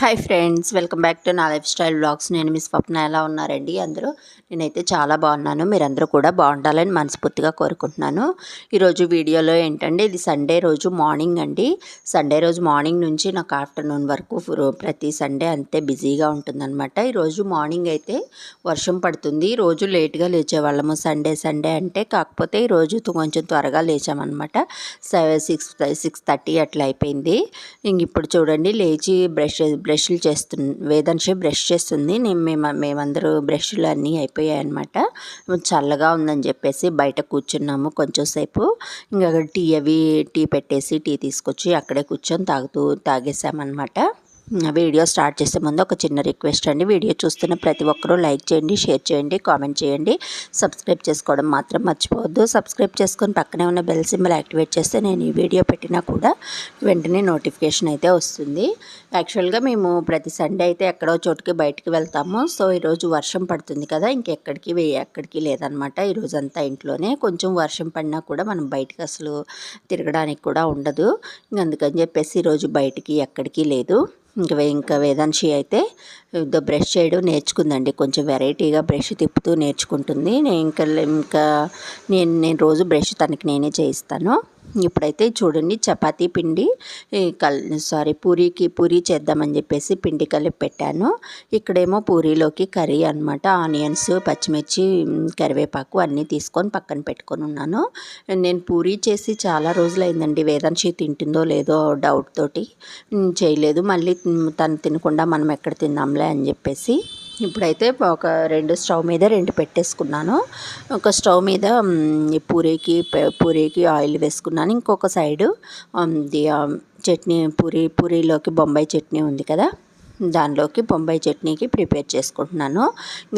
Hi friends welcome back to నా life style blogs నేను మీ స్వప్న ఎలా ఉన్నారండి? అందరూ? నేనైతే చాలా బాగున్నాను. మీరందరూ కూడా బాగుండాలని మనస్ఫూర్తిగా కోరుకుంటున్నాను. ఈరోజు వీడియోలో ఏంటంటే ఇది సండే రోజు మార్నింగ్ అండి. సండే రోజు మార్నింగ్ నుంచి నాకు ఆఫ్టర్నూన్ వరకు ప్రతి సండే అంతే బిజీగా ఉంటుందన్నమాట. ఈరోజు మార్నింగ్ అయితే వర్షం పడుతుంది. రోజు లేట్గా లేచేవాళ్ళము. సండే సండే అంటే కాకపోతే ఈరోజు కొంచెం త్వరగా లేచామన్నమాట. సిక్స్ సిక్స్ థర్టీ అట్లా అయిపోయింది. ఇంక ఇప్పుడు చూడండి లేచి బ్రష్ బ్రష్లు చేస్తు వేదాంశి బ్రష్ చేస్తుంది. నేను మేము మేమందరూ బ్రష్లు అన్నీ అయిపోయాయి అనమాట చల్లగా ఉందని చెప్పేసి బయట కూర్చున్నాము కొంచెం సేపు. ఇంకా టీ అవి టీ పెట్టేసి టీ తీసుకొచ్చి అక్కడే కూర్చొని తాగుతూ తాగేసామన్నమాట. వీడియో స్టార్ట్ చేసే ముందు ఒక చిన్న రిక్వెస్ట్ అండి. వీడియో చూస్తున్న ప్రతి ఒక్కరూ లైక్ చేయండి షేర్ చేయండి కామెంట్ చేయండి. సబ్స్క్రైబ్ చేసుకోవడం మాత్రం మర్చిపోవద్దు. సబ్స్క్రైబ్ చేసుకొని పక్కనే ఉన్న బెల్ సింబల్ యాక్టివేట్ చేస్తే నేను ఈ వీడియో పెట్టినా కూడా వెంటనే నోటిఫికేషన్ అయితే వస్తుంది. యాక్చువల్గా మేము ప్రతి సండే అయితే ఎక్కడో చోటుకి బయటికి వెళ్తాము. సో ఈరోజు వర్షం పడుతుంది కదా ఇంకెక్కడికి వే ఎక్కడికి లేదనమాట. ఈరోజు అంతా ఇంట్లోనే. కొంచెం వర్షం పడినా కూడా మనం బయటకు అసలు తిరగడానికి కూడా ఉండదు. ఇంక అందుకని చెప్పేసి ఈరోజు బయటికి ఎక్కడికి లేదు. ఇంకా ఇంకా వేదాంశి అయితే ఇదో బ్రష్ చేయడం నేర్చుకుందండి. కొంచెం వెరైటీగా బ్రష్ తిప్పుతూ నేర్చుకుంటుంది. నేను ఇంకా ఇంకా నేను నేను రోజు బ్రష్ తనకి నేనే చేయిస్తాను. ఇప్పుడైతే చూడండి చపాతీ పిండి కల్ సారీ పూరీకి పూరీ చేద్దామని చెప్పేసి పిండి కలిపి పెట్టాను. ఇక్కడేమో పూరీలోకి కర్రీ అనమాట ఆనియన్స్ పచ్చిమిర్చి కరివేపాకు అన్నీ తీసుకొని పక్కన పెట్టుకొని ఉన్నాను. నేను పూరీ చేసి చాలా రోజులైందండి వేదాంశి తింటుందో లేదో డౌట్ తోటి చేయలేదు. మళ్ళీ తను తినకుండా మనం ఎక్కడ తిందాంలే అని చెప్పేసి ఇప్పుడైతే ఒక రెండు స్టవ్ మీద రెండు పెట్టేసుకున్నాను. ఒక స్టవ్ మీద పూరీకి పూరీకి ఆయిల్ వేసుకున్నాను. ఇంకొక సైడు చట్నీ పూరీ పూరీలోకి బొంబాయి చట్నీ ఉంది కదా? దానిలోకి బొంబాయి చట్నీకి ప్రిపేర్ చేసుకుంటున్నాను.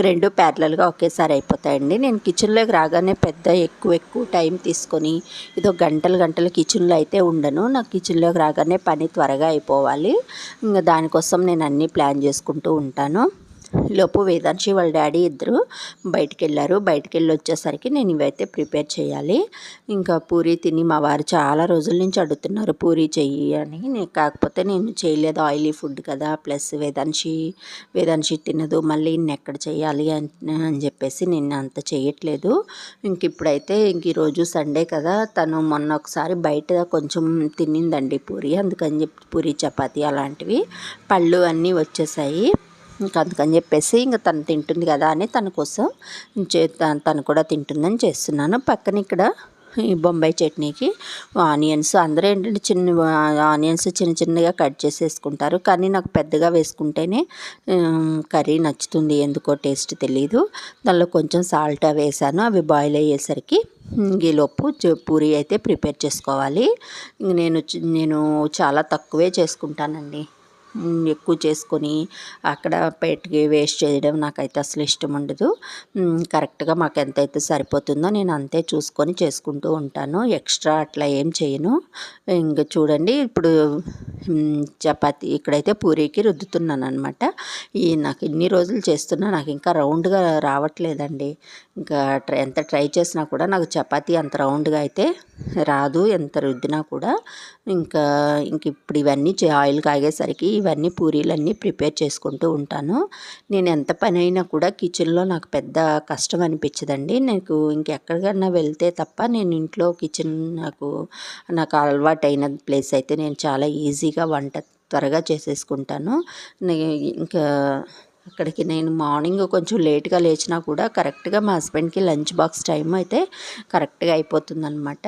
రెండు ప్యారలల్గా ఒకేసారి అయిపోతాయండి. నేను కిచెన్లోకి రాగానే పెద్ద ఎక్కువ ఎక్కువ టైం తీసుకొని ఇదో గంటలు గంటలు కిచెన్లో అయితే ఉండను. నాకు కిచెన్లోకి రాగానే పని త్వరగా అయిపోవాలి. ఇంకా దానికోసం నేను అన్నీ ప్లాన్ చేసుకుంటూ ఉంటాను. లోపు వేదాంశి వాళ్ళ డాడీ ఇద్దరు బయటికి వెళ్ళారు బయటికి వెళ్ళి వచ్చేసరికి నేను ఇవైతే ప్రిపేర్ చేయాలి. ఇంకా పూరి తిని మా వారు చాలా రోజుల నుంచి అడుగుతున్నారు పూరి చెయ్యి అని. నేను కాకపోతే నేను చేయలేదు ఆయిలీ ఫుడ్ కదా ప్లస్ వేదాంశి వేదాంశి తినదు మళ్ళీ ఎక్కడ చేయాలి అని అని చెప్పేసి నేను అంత చేయట్లేదు. ఇంక ఇప్పుడైతే ఇంక ఈరోజు సండే కదా తను మొన్న ఒకసారి బయట కొంచెం తినిందండి పూరి. అందుకని చెప్పి పూరి చపాతీ అలాంటివి పళ్ళు అన్నీ వచ్చేసాయి. ఇంకా అందుకని చెప్పేసి ఇంకా తను తింటుంది కదా అని తన కోసం చే తను కూడా తింటుందని చేస్తున్నాను. పక్కన ఇక్కడ ఈ బొంబాయి చట్నీకి ఆనియన్స్ అందరూ ఏంటంటే చిన్న ఆనియన్స్ చిన్న చిన్నగా కట్ చేసేసుకుంటారు. కానీ నాకు పెద్దగా వేసుకుంటేనే కర్రీ నచ్చుతుంది. ఎందుకో టేస్ట్ తెలియదు దానిలో కొంచెం సాల్ట్ వేసాను. అవి బాయిల్ అయ్యేసరికి ఈలోపు పూరి అయితే ప్రిపేర్ చేసుకోవాలి. ఇంక నేను నేను చాలా తక్కువే చేసుకుంటానండి. ఎక్కువ చేసుకొని అక్కడ పెట్టి వేస్ట్ చేయడం నాకైతే అసలు ఇష్టం ఉండదు. కరెక్ట్గా మాకు ఎంతైతే సరిపోతుందో నేను అంతే చూసుకొని చేసుకుంటూ ఉంటాను. ఎక్స్ట్రా అట్లా ఏం చేయను. ఇంకా చూడండి ఇప్పుడు చపాతి ఇక్కడైతే పూరీకి రుద్దుతున్నాను అనమాట ఈ నాకు ఇన్ని రోజులు చేస్తున్నా నాకు ఇంకా రౌండ్గా రావట్లేదండి. ఇంకా ట్రై ఎంత ట్రై చేసినా కూడా నాకు చపాతీ అంత రౌండ్గా అయితే రాదు ఎంత రుద్దినా కూడా. ఇంకా ఇంక ఇప్పుడు ఇవన్నీ చే- ఆయిల్ కాగేసరికి ఇవన్నీ పూరీలన్నీ ప్రిపేర్ చేసుకుంటూ ఉంటాను. నేను ఎంత పని అయినా కూడా కిచెన్లో నాకు పెద్ద కష్టం అనిపించదండి. నాకు ఇంకెక్కడికన్నా వెళ్తే తప్ప నేను ఇంట్లో కిచెన్ నాకు నాకు అలవాటైన ప్లేస్ అయితే నేను చాలా ఈజీగా వంట త్వరగా చేసేసుకుంటాను. ఇంకా అక్కడికి నేను మార్నింగ్ కొంచెం లేట్గా లేచినా కూడా కరెక్ట్గా మా హస్బెండ్కి లంచ్ బాక్స్ టైం అయితే కరెక్ట్గా అయిపోతుందన్నమాట.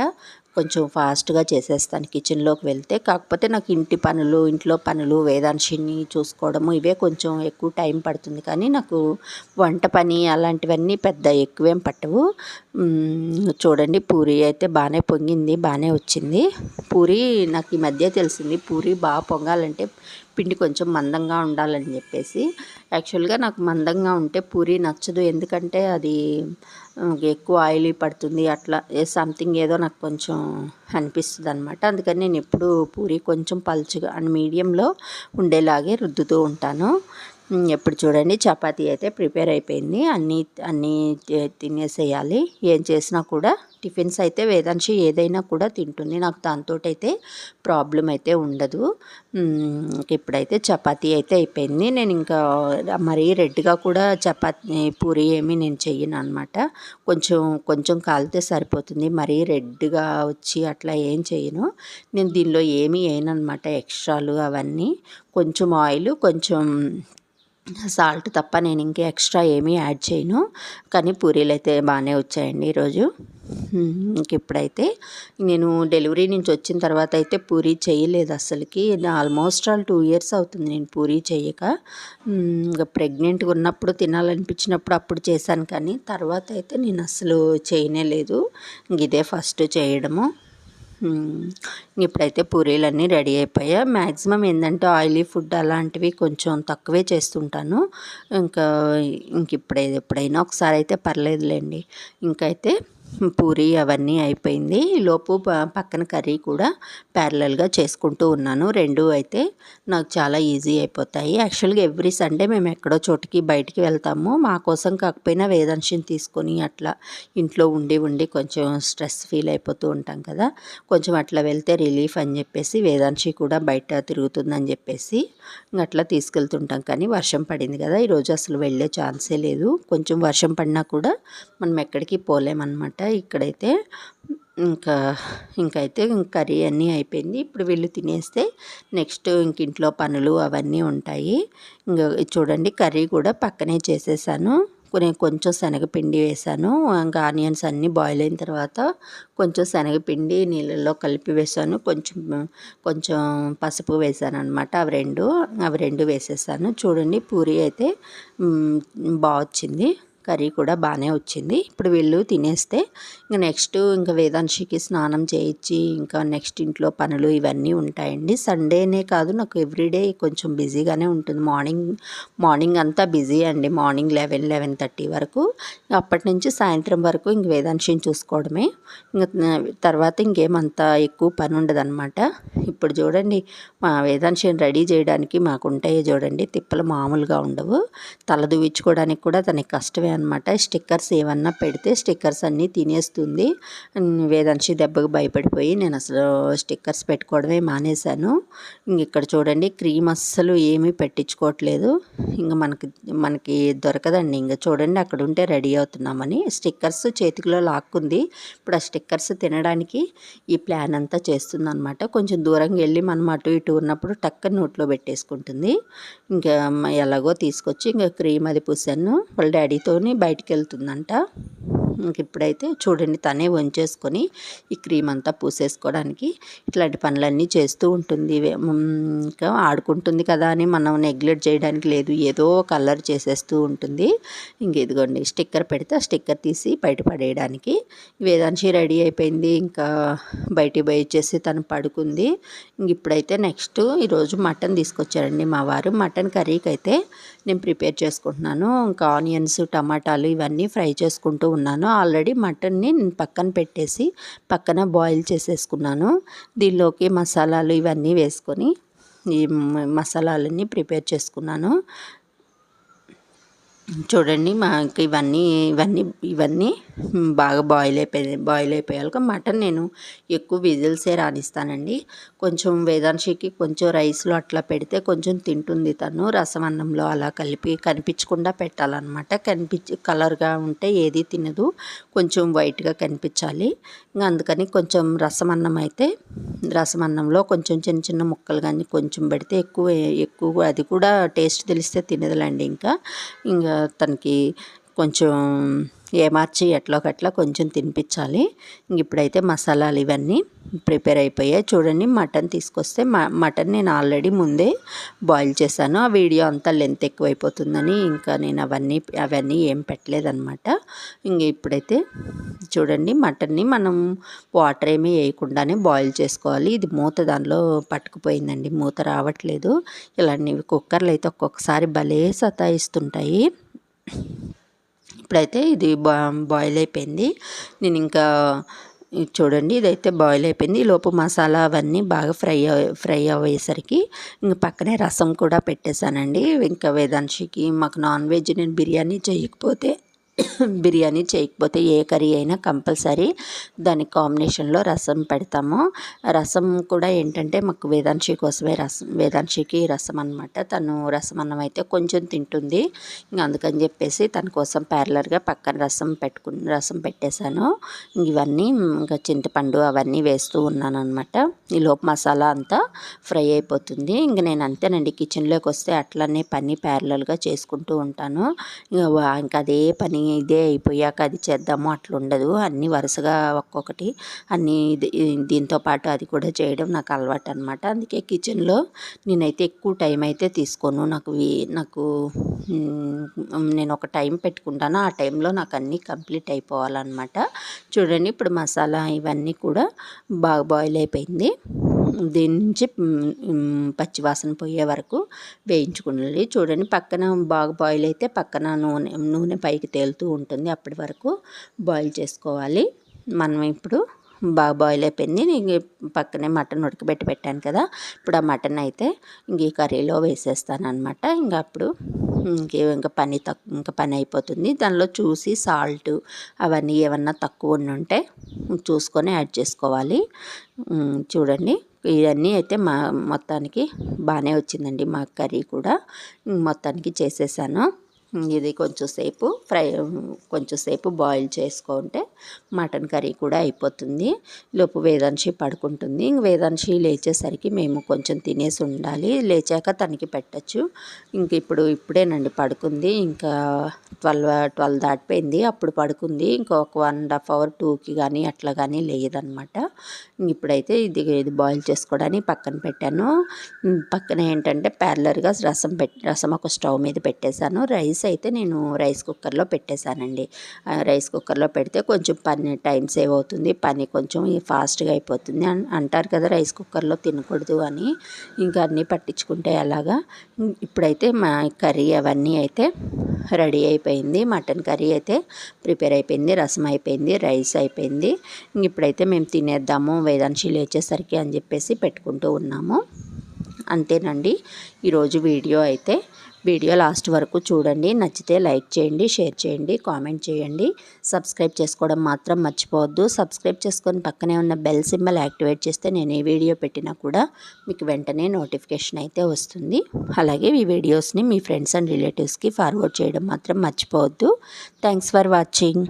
కొంచెం ఫాస్ట్గా చేసేస్తాను. కిచెన్లోకి వెళ్తే కాకపోతే నాకు ఇంటి పనులు ఇంట్లో పనులు వేదాంశిని చూసుకోవడము ఇవే కొంచెం ఎక్కువ టైం పడుతుంది. కానీ నాకు వంట పని అలాంటివన్నీ పెద్ద ఎక్కువేం పట్టవు. చూడండి పూరి అయితే బాగానే పొంగింది బాగానే వచ్చింది. పూరి నాకు ఈ మధ్య తెలిసింది. పూరి బాగా పొంగాలంటే పిండి కొంచెం మందంగా ఉండాలని చెప్పేసి. యాక్చువల్గా నాకు మందంగా ఉంటే పూరి నచ్చదు. ఎందుకంటే అది ఎక్కువ ఆయిలీ పడుతుంది. అట్లా సంథింగ్ ఏదో నాకు కొంచెం అనిపిస్తుంది అనమాట అందుకని నేను ఎప్పుడు పూరి కొంచెం పలుచుగా అండ్ మీడియంలో ఉండేలాగే రుద్దుతూ ఉంటాను. ఎప్పుడు చూడండి చపాతీ అయితే ప్రిపేర్ అయిపోయింది. అన్నీ అన్నీ తినేసేయాలి. ఏం చేసినా కూడా టిఫిన్స్ అయితే వేదాంశి ఏదైనా కూడా తింటుంది. నాకు దాంతో అయితే ప్రాబ్లం అయితే ఉండదు. ఇప్పుడైతే చపాతీ అయితే అయిపోయింది. నేను ఇంకా మరీ రెడ్గా కూడా చపాతీ పూరి ఏమి నేను చెయ్యను అనమాట కొంచెం కొంచెం కాలితే సరిపోతుంది. మరీ రెడ్గా వచ్చి అట్లా ఏం చేయను నేను దీనిలో ఏమీ అనమాట ఎక్స్ట్రాలు అవన్నీ. కొంచెం ఆయిల్ కొంచెం సాల్ట్ తప్ప నేను ఇంకా ఎక్స్ట్రా ఏమీ యాడ్ చేయను. కానీ పూరీలు అయితే బాగానే వచ్చాయండి ఈరోజు. ఇంక ఇప్పుడైతే నేను డెలివరీ నుంచి వచ్చిన తర్వాత అయితే పూరీ చేయలేదు అసలుకి. ఆల్మోస్ట్ ఆల్ టూ ఇయర్స్ అవుతుంది నేను పూరీ చేయక. ఇంకా ప్రెగ్నెంట్గా ఉన్నప్పుడు తినాలనిపించినప్పుడు అప్పుడు చేశాను కానీ తర్వాత అయితే నేను అసలు చేయనే లేదు. ఇంక ఇదే ఫస్ట్ చేయడము. ఇప్పుడైతే పూరీలన్నీ రెడీ అయిపోయా. మ్యాక్సిమం ఏంటంటే ఆయిలీ ఫుడ్ అలాంటివి కొంచెం తక్కువే చేస్తుంటాను. ఇంకా ఇంక ఇప్పుడే ఎప్పుడైనా ఒకసారి అయితే పర్లేదులేండి. ఇంకైతే పూరి అవన్నీ అయిపోయింది. ఈ లోపు పక్కన కర్రీ కూడా ప్యారలల్గా చేసుకుంటూ ఉన్నాను. రెండు అయితే నాకు చాలా ఈజీ అయిపోతాయి. యాక్చువల్గా ఎవ్రీ సండే మేము ఎక్కడో చోటికి బయటికి వెళ్తాము. మా కోసం కాకపోయినా వేదాంశిని తీసుకొని అట్లా ఇంట్లో ఉండి ఉండి కొంచెం స్ట్రెస్ ఫీల్ అయిపోతూ ఉంటాం కదా. కొంచెం అట్లా వెళ్తే రిలీఫ్ అని చెప్పేసి వేదాంశి కూడా బయట తిరుగుతుందని చెప్పేసి అట్లా తీసుకెళ్తుంటాం. కానీ వర్షం పడింది కదా. ఈరోజు అసలు వెళ్ళే ఛాన్సే లేదు. కొంచెం వర్షం పడినా కూడా మనం ఎక్కడికి పోలేమన్నమాట. ఇక్కడైతే ఇంకా ఇంకైతే కర్రీ అన్నీ అయిపోయింది. ఇప్పుడు వీళ్ళు తినేస్తే నెక్స్ట్ ఇంక ఇంట్లో పనులు అవన్నీ ఉంటాయి. ఇంకా చూడండి కర్రీ కూడా పక్కనే చేసేసాను. నేను కొంచెం శనగపిండి వేసాను. ఇంకా ఆనియన్స్ అన్నీ బాయిల్ అయిన తర్వాత కొంచెం శనగపిండి నీళ్ళల్లో కలిపి వేసాను. కొంచెం కొంచెం పసుపు వేసాను అనమాట. అవి రెండు అవి రెండు వేసేసాను. చూడండి పూరి అయితే బాగా వచ్చింది. కర్రీ కూడా బాగానే వచ్చింది. ఇప్పుడు వీళ్ళు తినేస్తే ఇంకా నెక్స్ట్ ఇంకా వేదాంశికి స్నానం చేయించి ఇంకా నెక్స్ట్ ఇంట్లో పనులు ఇవన్నీ ఉంటాయండి. సండేనే కాదు నాకు ఎవ్రీడే కొంచెం బిజీగానే ఉంటుంది. మార్నింగ్ మార్నింగ్ అంతా బిజీ అండి. మార్నింగ్ లెవెన్ లెవెన్ థర్టీ వరకు. అప్పటి నుంచి సాయంత్రం వరకు ఇంక వేదాంశిని చూసుకోవడమే. ఇంకా తర్వాత ఇంకేమంత ఎక్కువ పని ఉండదన్నమాట. ఇప్పుడు చూడండి మా వేదాంశిని రెడీ చేయడానికి మాకుంటాయి చూడండి. తిప్పలు మామూలుగా ఉండవు. తల దువ్వించుకోవడానికి కూడా తనకి కష్టమే అనమాట స్టిక్కర్స్ ఏమన్నా పెడితే స్టిక్కర్స్ అన్నీ తినేస్తుంది. వేదాంశి దెబ్బకు భయపడిపోయి నేను అసలు స్టిక్కర్స్ పెట్టుకోవడమే మానేశాను. ఇక్కడ చూడండి క్రీమ్ అస్సలు ఏమీ పెట్టించుకోవట్లేదు. ఇంకా మనకి మనకి దొరకదండి. ఇంకా చూడండి అక్కడ ఉంటే రెడీ అవుతున్నామని. స్టిక్కర్స్ చేతికిలో లాక్కుంది. ఇప్పుడు ఆ స్టిక్కర్స్ తినడానికి ఈ ప్లాన్ అంతా చేస్తుందనమాట కొంచెం దూరంగా వెళ్ళి మనం అటు ఇటు ఉన్నప్పుడు టక్క నోట్లో పెట్టేసుకుంటుంది. ఇంకా ఎలాగో తీసుకొచ్చి ఇంకా క్రీమ్ అది పూసాను. వాళ్ళ డాడీతో తీసుకొని బయటికి వెళ్తుందంట ఇంక ఇప్పుడైతే చూడండి తనే వంచేసుకొని ఈ క్రీమ్ అంతా పూసేసుకోవడానికి ఇట్లాంటి పనులన్నీ చేస్తూ ఉంటుంది. ఇంకా ఆడుకుంటుంది కదా అని మనం నెగ్లెక్ట్ చేయడానికి లేదు. ఏదో కలర్ చేసేస్తూ ఉంటుంది. ఇంక ఇదిగోండి స్టిక్కర్ పెడితే ఆ స్టిక్కర్ తీసి బయట పడేయడానికి. వేదాంశి రెడీ అయిపోయింది. ఇంకా బయటికి పోయి వచ్చేసి తను పడుకుంది. ఇంక ఇప్పుడైతే నెక్స్ట్ ఈరోజు మటన్ తీసుకొచ్చారండి మా వారు. మటన్ కర్రీకి అయితే నేను ప్రిపేర్ చేసుకుంటున్నాను. ఇంకా ఆనియన్స్ టమాటాలు ఇవన్నీ ఫ్రై చేసుకుంటూ ఉన్నాను. ఆల్రెడీ మటన్ని నేను పక్కన పెట్టేసి పక్కన బాయిల్ చేసేసుకున్నాను. దీనిలోకి మసాలాలు ఇవన్నీ వేసుకొని ఈ మసాలాలన్నీ ప్రిపేర్ చేసుకున్నాను. చూడండి మాకు ఇవన్నీ ఇవన్నీ ఇవన్నీ బాగా బాయిల్ అయిపోయి బాయిల్ అయిపోయాక మటన్ నేను ఎక్కువ విజిల్సే రాణిస్తానండి కొంచెం వేదాంశికి కొంచెం రైస్లో అట్లా పెడితే కొంచెం తింటుంది తను. రసం అన్నంలో అలా కలిపి కనిపించకుండా పెట్టాలన్నమాట. కనిపించి కలర్గా ఉంటే ఏది తినదు. కొంచెం వైట్గా కనిపించాలి. అందుకని కొంచెం రసం అన్నం అయితే రసం అన్నంలో కొంచెం చిన్న చిన్న ముక్కలు కానీ కొంచెం పెడితే ఎక్కువ ఎక్కువ అది కూడా టేస్ట్ తెలిస్తే తినదులండి ఇంకా. ఇంకా తనకి కొంచెం ఏమార్చి ఎట్లోకట్లా కొంచెం తినిపించాలి. ఇంక ఇప్పుడైతే మసాలాలు ఇవన్నీ ప్రిపేర్ అయిపోయాయి. చూడండి మటన్ తీసుకొస్తే మటన్ నేను ఆల్రెడీ ముందే బాయిల్ చేశాను. ఆ వీడియో అంతా లెంత్ ఎక్కువైపోతుందని ఇంకా నేను అవన్నీ అవన్నీ ఏం పెట్టలేదన్నమాట. ఇంక ఇప్పుడైతే చూడండి మటన్ని మనం వాటర్ ఏమీ వేయకుండానే బాయిల్ చేసుకోవాలి. ఇది మూత దానిలో పట్టుకుపోయిందండి. మూత రావట్లేదు. ఇలాంటివి కుక్కర్లు అయితే ఒక్కొక్కసారి భలే సతాయిస్తుంటాయి. ఇప్పుడైతే ఇది బా బాయిల్ అయిపోయింది. నేను ఇంకా చూడండి ఇదైతే బాయిల్ అయిపోయింది. లోపు మసాలా అవన్నీ బాగా ఫ్రై ఫ్రై అయ్యేసరికి ఇంక పక్కనే రసం కూడా పెట్టేశానండి. ఇంకా వేదాంశికి మాకు నాన్ వెజ్ నేను బిర్యానీ చేయకపోతే బిర్యానీ చేయకపోతే ఏ కర్రీ అయినా కంపల్సరీ దాని కాంబినేషన్లో రసం పెడతాము. రసం కూడా ఏంటంటే మాకు వేదాంశి కోసమే రసం వేదాంశికి రసం అనమాట తను రసం అన్నం అయితే కొంచెం తింటుంది. ఇంకా అందుకని చెప్పేసి తన కోసం ప్యారలర్గా పక్కన రసం పెట్టుకుని రసం పెట్టేశాను. ఇవన్నీ ఇంకా చింతపండు అవన్నీ వేస్తూ ఉన్నాను అనమాట ఈ లోపు మసాలా అంతా ఫ్రై అయిపోతుంది. ఇంక నేను అంతేనండి కిచెన్లోకి వస్తే అట్లనే పని ప్యారలర్గా చేసుకుంటూ ఉంటాను. ఇంకా వా- ఇంకా అదే పని ఇదే అయిపోయాక అది చేద్దాము అట్లా ఉండదు అన్నీ వరుసగా ఒక్కొక్కటి అన్నీ ఇది- దీంతో పాటు అది కూడా చేయడం నాకు అలవాటు అనమాట అందుకే కిచెన్లో నేనైతే ఎక్కువ టైం అయితే తీసుకోను. నాకు నాకు నేను ఒక టైం పెట్టుకుంటాను. ఆ టైంలో నాకు అన్నీ కంప్లీట్ అయిపోవాలన్నమాట. చూడండి ఇప్పుడు మసాలా ఇవన్నీ కూడా బాగా బాయిల్ అయిపోయింది. దీని నుంచి పచ్చివాసన పోయే వరకు వేయించుకుండాలి చూడండి పక్కన బాగా బాయిల్ అయితే పక్కన నూనె నూనె పైకి తేలుతూ ఉంటుంది. అప్పటి వరకు బాయిల్ చేసుకోవాలి. మనం ఇప్పుడు బాగా బాయిల్ అయిపోయింది. ఇంక పక్కనే మటన్ ఉడకబెట్టి పెట్టాను కదా. ఇప్పుడు ఆ మటన్ అయితే ఇంక ఈ కర్రీలో వేసేస్తాను అనమాట ఇంకా అప్పుడు ఇంకా పని తక్కువ ఇంకా పని అయిపోతుంది. దానిలో చూసి సాల్ట్ అవన్నీ ఏమన్నా తక్కువ ఉండి ఉంటే చూసుకొని యాడ్ చేసుకోవాలి. చూడండి. ఇవన్నీ అయితే మా మొత్తానికి బాగానే వచ్చిందండి మా కర్రీ కూడా. మొత్తానికి చేసేసాను. ఇది కొంచెం సేపు ఫ్రై కొంచెం సేపు బాయిల్ చేసుకుంటే మటన్ కర్రీ కూడా అయిపోతుంది. లోపు వేదాంశి పడుకుంటుంది. ఇంక వేదాంశి లేచేసరికి మేము కొంచెం తినేసి ఉండాలి. లేచాక తనకి పెట్టచ్చు. ఇంక ఇప్పుడు ఇప్పుడేనండి పడుకుంది. ఇంకా ట్వెల్వ్ ట్వెల్వ్ దాటిపోయింది. అప్పుడు పడుకుంది. ఇంకొక వన్ అండ్ హాఫ్ అవర్ టూకి కానీ అట్లా కానీ లేదనమాట. ఇప్పుడైతే ఇది ఇది బాయిల్ చేసుకోవడానికి పక్కన పెట్టాను. పక్కన ఏంటంటే ప్యారలర్గా రసం పెట్టి రసం ఒక స్టవ్ మీద పెట్టేశాను. రైస్ అయితే నేను రైస్ కుక్కర్లో పెట్టేశానండి. రైస్ కుక్కర్లో పెడితే కొంచెం పని టైం సేవ్ అవుతుంది. పని కొంచెం ఫాస్ట్గా అయిపోతుంది అన్- అంటారు కదా రైస్ కుక్కర్లో తినకూడదు అని. ఇంకా అన్నీ పట్టించుకుంటే అలాగా ఇప్పుడైతే మా కర్రీ అవన్నీ అయితే రెడీ అయిపోయింది. మటన్ కర్రీ అయితే ప్రిపేర్ అయిపోయింది. రసం అయిపోయింది. రైస్ అయిపోయింది. ఇప్పుడైతే మేము తినేద్దాము. వేదాంశి లేచేసరికి అని చెప్పేసి పెట్టుకుంటూ ఉన్నాము. అంతేనండి. ఈరోజు వీడియో అయితే. వీడియో లాస్ట్ వరకు చూడండి. నచ్చితే లైక్ చేయండి షేర్ చేయండి కామెంట్ చేయండి. సబ్స్క్రైబ్ చేసుకోవడం మాత్రం మర్చిపోవద్దు. సబ్స్క్రైబ్ చేసుకొని పక్కనే ఉన్న బెల్ సింబల్ యాక్టివేట్ చేస్తే నేను ఏ వీడియో పెట్టినా కూడా మీకు వెంటనే నోటిఫికేషన్ అయితే వస్తుంది. అలాగే ఈ వీడియోస్ని మీ ఫ్రెండ్స్ అండ్ రిలేటివ్స్కి ఫార్వర్డ్ చేయడం మాత్రం మర్చిపోవద్దు. Thanks for watching.